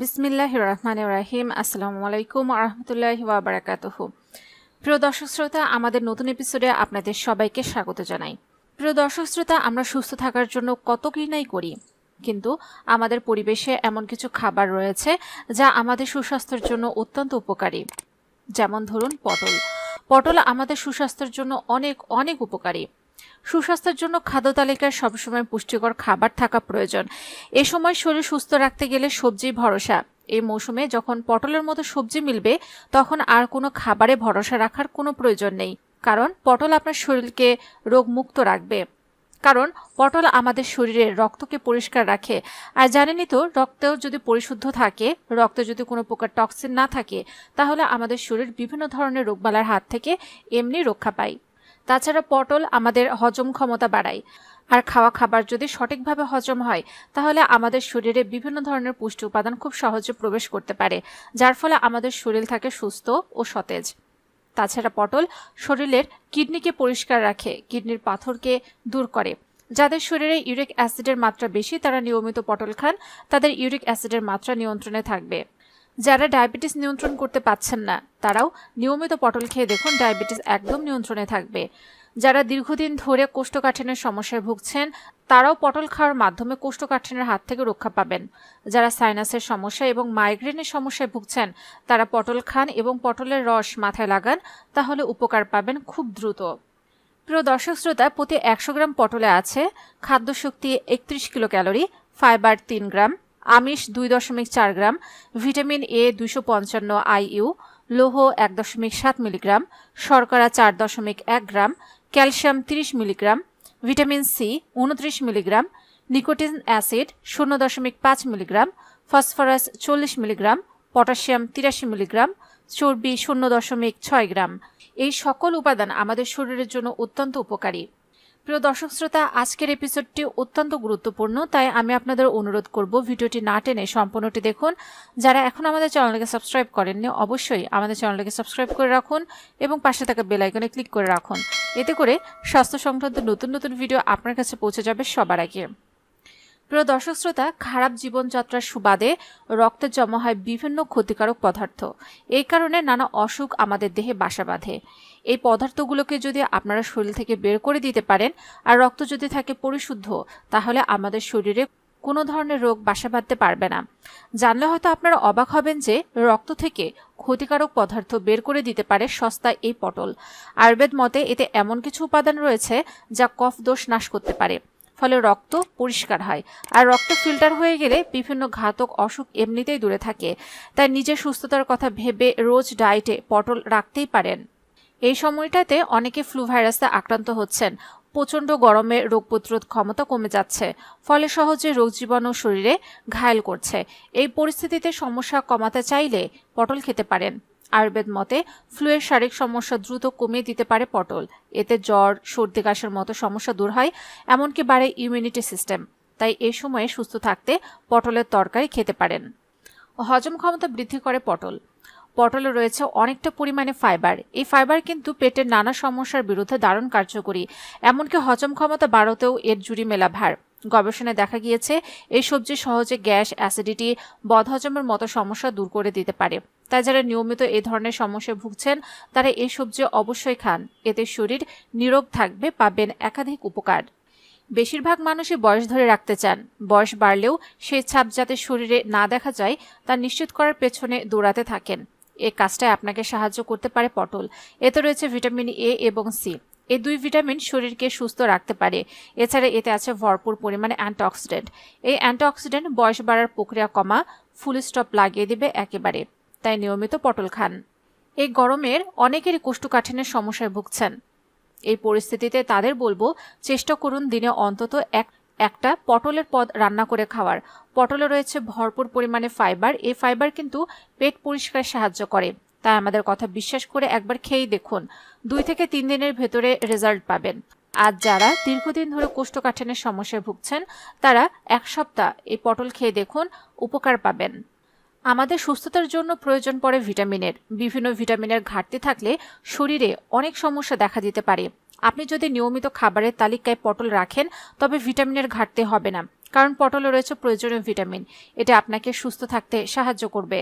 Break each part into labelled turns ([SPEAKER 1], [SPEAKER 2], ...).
[SPEAKER 1] বিসমিল্লাহ রহমান রাহিম আসসালামু আলাইকুম আহমতুল্লাহ বারাকাতুহ প্রিয় দর্শক শ্রোতা, আমাদের নতুন এপিসোডে আপনাদের সবাইকে স্বাগত জানাই। প্রিয় দর্শক শ্রোতা, আমরা সুস্থ থাকার জন্য কত নাই করি, কিন্তু আমাদের পরিবেশে এমন কিছু খাবার রয়েছে যা আমাদের সুস্বাস্থ্যের জন্য অত্যন্ত উপকারী। যেমন ধরুন পটল। পটল আমাদের সুস্বাস্থ্যের জন্য অনেক অনেক উপকারী। সুস্বাস্থ্যের জন্য খাদ্য তালিকায় সবসময় পুষ্টিকর খাবার থাকা প্রয়োজন। এ সময় শরীর সুস্থ রাখতে গেলে সবজি ভরসা। এই মৌসুমে যখন পটলের মতো সবজি মিলবে, তখন আর কোনো খাবারে ভরসা রাখার কোনো প্রয়োজন নেই। কারণ পটল আপনার শরীরকে রোগমুক্ত রাখবে। কারণ পটল আমাদের শরীরের রক্তকে পরিষ্কার রাখে। আর জানেনই তো, রক্তেও যদি পরিশুদ্ধ থাকে, রক্তে যদি কোনো প্রকার টক্সিন না থাকে, তাহলে আমাদের শরীর বিভিন্ন ধরনের রোগবালার হাত থেকে এমনি রক্ষা পায়। তাছাড়া পটল আমাদের হজম ক্ষমতা বাড়ায়। আর খাওয়া খাবার যদি সঠিকভাবে হজম হয়, তাহলে আমাদের শরীরে বিভিন্ন ধরনের পুষ্টি উপাদান খুব সহজে প্রবেশ করতে পারে, যার ফলে আমাদের শরীর থাকে সুস্থ ও সতেজ। তাছাড়া পটল শরীরের কিডনিকে পরিষ্কার রাখে, কিডনির পাথরকে দূর করে। যাদের শরীরে ইউরিক অ্যাসিডের মাত্রা বেশি, তারা নিয়মিত পটল খান, তাদের ইউরিক অ্যাসিডের মাত্রা নিয়ন্ত্রণে থাকবে। যারা ডায়াবেটিস নিয়ন্ত্রণ করতে পাচ্ছেন না, তারাও নিয়মিত পটল খেয়ে দেখুন, ডায়াবেটিস একদম নিয়ন্ত্রণে থাকবে। যারা দীর্ঘদিন ধরে কোষ্ঠকাঠিন্যের সমস্যায় ভুগছেন, তারাও পটল খাওয়ার মাধ্যমে কোষ্ঠকাঠিন্যের হাত থেকে রক্ষা পাবেন। যারা সাইনাসের সমস্যা এবং মাইগ্রেনের সমস্যায় ভুগছেন, তারা পটল খান এবং পটলের রস মাথায় লাগান, তাহলে উপকার পাবেন খুব দ্রুত। প্রিয় দর্শক শ্রোতা, প্রতি একশো গ্রাম পটলে আছে খাদ্যশক্তি একত্রিশ কিলো ক্যালোরি, ফাইবার তিন গ্রাম আমিষ দুই দশমিক চার গ্রাম, ভিটামিন এ দুশো পঞ্চান্ন আইইউ লৌহ এক দশমিক সাত মিলিগ্রাম, শর্করা চার দশমিক এক গ্রাম, ক্যালসিয়াম তিরিশ মিলিগ্রাম, ভিটামিন সি উনত্রিশ মিলিগ্রাম, নিকোটিন অ্যাসিড শূন্য দশমিক পাঁচ মিলিগ্রাম, ফসফরাস চল্লিশ মিলিগ্রাম, পটাশিয়াম তিরাশি মিলিগ্রাম, চর্বি শূন্য দশমিক ছয় গ্রাম। এই সকল উপাদান আমাদের শরীরের জন্য অত্যন্ত উপকারী। প্রিয় দর্শক শ্রোতা, আজকের এপিসোডটি অত্যন্ত গুরুত্বপূর্ণ, তাই আমি আপনাদের অনুরোধ করব ভিডিওটি না টেনে সম্পূর্ণটি দেখুন। যারা এখন আমাদের চ্যানেলকে সাবস্ক্রাইব করেননি, অবশ্যই আমাদের চ্যানেলকে সাবস্ক্রাইব করে রাখুন এবং পাশে থাকা বেল আইকনে ক্লিক করে রাখুন। এতে করে স্বাস্থ্য সংক্রান্ত নতুন নতুন ভিডিও আপনার কাছে পৌঁছে যাবে সবার আগে। প্রিয় দর্শক শ্রোতা, খারাপ জীবনযাত্রার সুবাদে রক্তে জমা হয় বিভিন্ন ক্ষতিকারক পদার্থ। এই কারণে নানা অসুখ আমাদের দেহে বাসা বাঁধে। এই পদার্থগুলোকে যদি আপনারা শরীর থেকে বের করে দিতে পারেন আর রক্ত যদি থাকে পরিশুদ্ধ, তাহলে আমাদের শরীরে কোনো ধরনের রোগ বাসা বাঁধতে পারবে না। জানলে হয়তো আপনারা অবাক হবেন যে রক্ত থেকে ক্ষতিকারক পদার্থ বের করে দিতে পারে সস্তা এই পটল। আয়ুর্বেদ মতে এতে এমন কিছু উপাদান রয়েছে যা কফ দোষ নাশ করতে পারে। ফলে রক্ত পরিষ্কার হয়। আর রক্ত ফিল্টার হয়ে গেলে বিভিন্ন ঘাতক অসুখ এমনিতেই দূরে থাকে। তাই নিজের সুস্থতার কথা ভেবে রোজ ডায়েটে পটল রাখতেই পারেন। এই সময়টাতে অনেকে ফ্লু ভাইরাসে আক্রান্ত হচ্ছেন। প্রচণ্ড গরমে রোগ প্রতিরোধ ক্ষমতা কমে যাচ্ছে। ফলে সহজে রোগ জীবাণু শরীরে ঘায়েল করছে। এই পরিস্থিতিতে সমস্যা কমাতে চাইলে পটল খেতে পারেন। আয়ুর্বেদ মতে, ফ্লুয়ের শারীরিক সমস্যা দ্রুত কমিয়ে দিতে পারে পটল। এতে জ্বর, সর্দি কাশের মতো সমস্যা দূর হয়, এমনকি বাড়ে ইমিউনিটি সিস্টেম তাই এই সময়ে সুস্থ থাকতে পটলের তরকারি খেতে পারেন। হজম ক্ষমতা বৃদ্ধি করে পটল। পটলে রয়েছে অনেকটা পরিমাণে ফাইবার। এই ফাইবার কিন্তু পেটের নানা সমস্যার বিরুদ্ধে দারুণ কার্যকরী। এমনকি হজম ক্ষমতা বাড়াতেও এর জুড়ি মেলা ভার গবেষণায় দেখা গিয়েছে, এই সবজি সহজে গ্যাস, অ্যাসিডিটি, বদহজমের মতো সমস্যা দূর করে দিতে পারে। তাই যারা নিয়মিত এই ধরনের সমস্যায় ভুগছেন, তারা এই সবজি অবশ্যই খান। এতে শরীর নিরোগ থাকবে, পাবেন একাধিক উপকার। বেশিরভাগ মানুষই বয়স ধরে রাখতে চান। বয়স বাড়লেও সেই ছাপ যাতে শরীরে না দেখা যায়, তা নিশ্চিত করার পেছনে দৌড়াতে থাকেন। এই কাজটায় আপনাকে সাহায্য করতে পারে পটল। এতে রয়েছে ভিটামিন এ এবং সি। এই দুই ভিটামিন শরীরকে সুস্থ রাখতে পারে। এছাড়া এতে আছে ভরপুর পরিমাণে অ্যান্টিঅক্সিডেন্ট। এই অ্যান্টিঅক্সিডেন্ট বয়স বাড়ার প্রক্রিয়া কমা, ফুল স্টপ লাগিয়ে দিবে একেবারে। তাই নিয়মিত পটল খান। এই গরমের অনেকেরই কোষ্ঠকাঠিন্যের সমস্যায় ভুগছেন। এই পরিস্থিতিতে তাদের বলব, চেষ্টা করুন দিনে অন্তত এক একটা পটলের পদ রান্না করে খাওয়ার। পটলে রয়েছে ভরপুর পরিমাণে ফাইবার। এই ফাইবার কিন্তু পেট পরিষ্কার সাহায্য করে। তাই আমাদের কথা বিশ্বাস করে একবার খেয়েই দেখুন। দুই থেকে তিন দিনের ভেতরে রেজাল্ট পাবেন। আর যারা দীর্ঘদিন ধরে কোষ্ঠকাঠিন্যের সমস্যায় ভুগছেন, তারা এক সপ্তাহ এই পটল খেয়ে দেখুন, উপকার পাবেন। আমাদের সুস্থতার জন্য প্রয়োজন পড়ে ভিটামিনের। বিভিন্ন ভিটামিনের ঘাটতি থাকলে শরীরে অনেক সমস্যা দেখা দিতে পারে। আপনি যদি নিয়মিত খাবারের তালিকায় পটল রাখেন, তবে ভিটামিনের ঘাটতি হবে না, কারণ পটলে রয়েছে প্রয়োজনীয় ভিটামিন। এটা আপনাকে সুস্থ থাকতে সাহায্য করবে।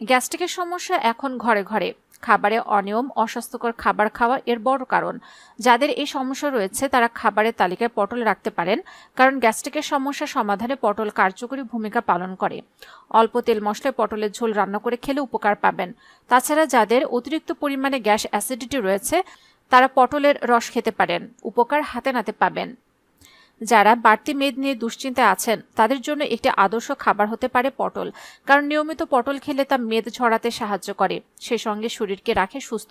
[SPEAKER 1] গ্যাস্ট্রিকের সমস্যা এখন ঘরে ঘরে। খাবারে অনিয়ম, অস্বাস্থ্যকর খাবার খাওয়া এর বড় কারণ। যাদের এই সমস্যা রয়েছে, তারা খাবারের তালিকায় পটল রাখতে পারেন, কারণ গ্যাস্ট্রিকের সমস্যা সমাধানে পটল কার্যকরী ভূমিকা পালন করে। অল্প তেল মশলায় পটলের ঝোল রান্না করে খেলে উপকার পাবেন। তাছাড়া যাদের অতিরিক্ত পরিমাণে গ্যাস অ্যাসিডিটি রয়েছে তারা পটলের রস খেতে পারেন, উপকার হাতে নাতে পাবেন। যারা বাড়তি মেদ নিয়ে দুশ্চিন্তায় আছেন, তাদের জন্য একটি আদর্শ খাবার হতে পারে পটল, কারণ নিয়মিত পটল খেলে তা মেদ ঝরাতে সাহায্য করে, সে সঙ্গে শরীরকে রাখে সুস্থ,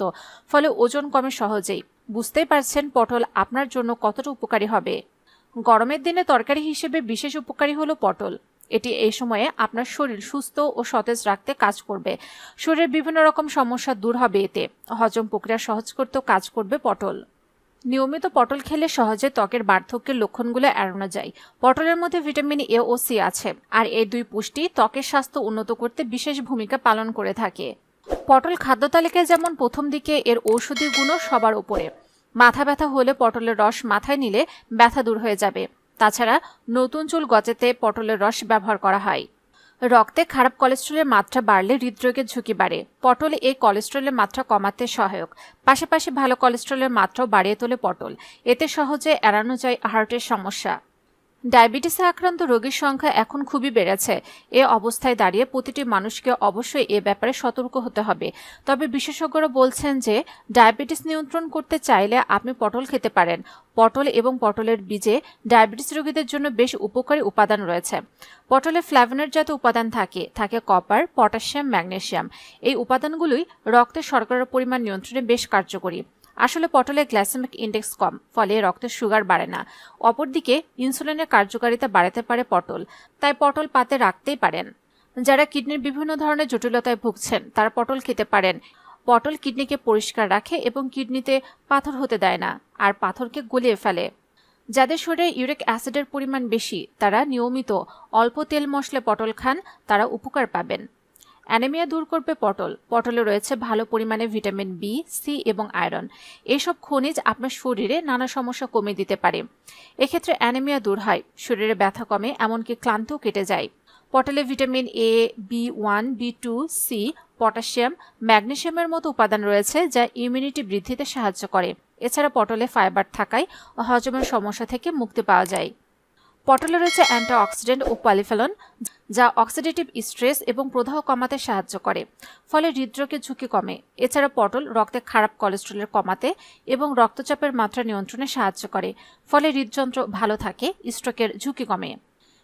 [SPEAKER 1] ফলে ওজন কমে সহজেই। বুঝতেই পারছেন পটল আপনার জন্য কতটা উপকারী হবে। গরমের দিনে তরকারি হিসেবে বিশেষ উপকারী হলো পটল। এটি এই সময়ে আপনার শরীর সুস্থ ও সতেজ রাখতে কাজ করবে। শরীরের বিভিন্ন রকম সমস্যা দূর হবে এতে। হজম প্রক্রিয়া সহজ করতেও কাজ করবে পটল। নিয়মিত পটল খেলে সহজে ত্বকের বার্ধক্যের লক্ষণগুলো এড়ানো যায়। পটলের মধ্যে ভিটামিন এ ও সি আছে, আর এই দুই পুষ্টি ত্বকের স্বাস্থ্য উন্নত করতে বিশেষ ভূমিকা পালন করে থাকে। পটল খাদ্য তালিকায় যেমন প্রথম দিকে এর ঔষধি গুণও সবার উপরে। মাথা ব্যথা হলে পটলের রস মাথায় নিলে ব্যথা দূর হয়ে যাবে। তাছাড়া নতুন চুল গজাতে পটলের রস ব্যবহার করা হয়। রক্তে খারাপ কোলেস্ট্রলের মাত্রা বাড়লে হৃদরোগের ঝুঁকি বাড়ে। পটল এই কোলেস্ট্রলের মাত্রা কমাতে সহায়ক। পাশাপাশি ভালো কোলেস্ট্রলের মাত্রাও বাড়িয়ে তোলে পটল। এতে সহজে এড়ানো যায় হার্টের সমস্যা। ডায়াবেটিসে আক্রান্ত রোগীর সংখ্যা এখন খুবই বেড়েছে। এ অবস্থায় দাঁড়িয়ে প্রতিটি মানুষকে অবশ্যই এ ব্যাপারে সতর্ক হতে হবে। তবে বিশেষজ্ঞরা বলছেন যে, ডায়াবেটিস নিয়ন্ত্রণ করতে চাইলে আপনি পটল খেতে পারেন। পটল এবং পটলের বীজে ডায়াবেটিস রোগীদের জন্য বেশ উপকারী উপাদান রয়েছে। পটলে ফ্ল্যাভেনের জাতীয় উপাদান থাকে। থাকে কপার, পটাশিয়াম ম্যাগনেসিয়াম এই উপাদানগুলোই রক্তে শর্করার পরিমাণ নিয়ন্ত্রণে বেশ কার্যকরী। আসলে পটলে গ্লাইসেমিক ইন্ডেক্স কম, ফলে রক্তের সুগার বাড়ে না। অপরদিকে ইনসুলিনের কার্যকারিতা বাড়াতে পারে পটল, তাই পটল পাতে রাখতেই পারেন। যারা কিডনির বিভিন্ন ধরনের জটিলতায় ভুগছেন, তারা পটল খেতে পারেন। পটল কিডনিকে পরিষ্কার রাখে এবং কিডনিতে পাথর হতে দেয় না, আর পাথরকে গলিয়ে ফেলে। যাদের শরীরে ইউরিক অ্যাসিডের পরিমাণ বেশি, তারা নিয়মিত অল্প তেল মশলা পটল খান, তারা উপকার পাবেন। অ্যানেমিয়া দূর করবে পটল। পটলে রয়েছে ভালো পরিমাণে ভিটামিন বি সি এবং আয়রন। এসব খনিজ আপনার শরীরে নানা সমস্যা কমিয়ে দিতে পারে। এক্ষেত্রে অ্যানেমিয়া দূর হয়। শরীরে ব্যথা কমে, এমনকি ক্লান্তিও কেটে যায়। পটলে vitamin A B one B two C potassium, ম্যাগনেশিয়ামের মতো উপাদান রয়েছে যা ইমিউনিটি বৃদ্ধিতে সাহায্য করে। এছাড়া পটলে ফাইবার থাকায় হজমের সমস্যা থেকে মুক্তি পাওয়া যায়। পটলে রয়েছে অ্যান্টিঅক্সিডেন্ট ও পলিফেলন, যা অক্সিডেটিভ স্ট্রেস এবং প্রদাহ কমাতে সাহায্য করে, ফলে হৃদরোগের ঝুঁকি কমে। এছাড়া পটল রক্তে খারাপ কোলেস্ট্রলের কমাতে এবং রক্তচাপের মাত্রা নিয়ন্ত্রণে সাহায্য করে, ফলে হৃদযন্ত্র ভালো থাকে স্ট্রোকের ঝুঁকি কমে।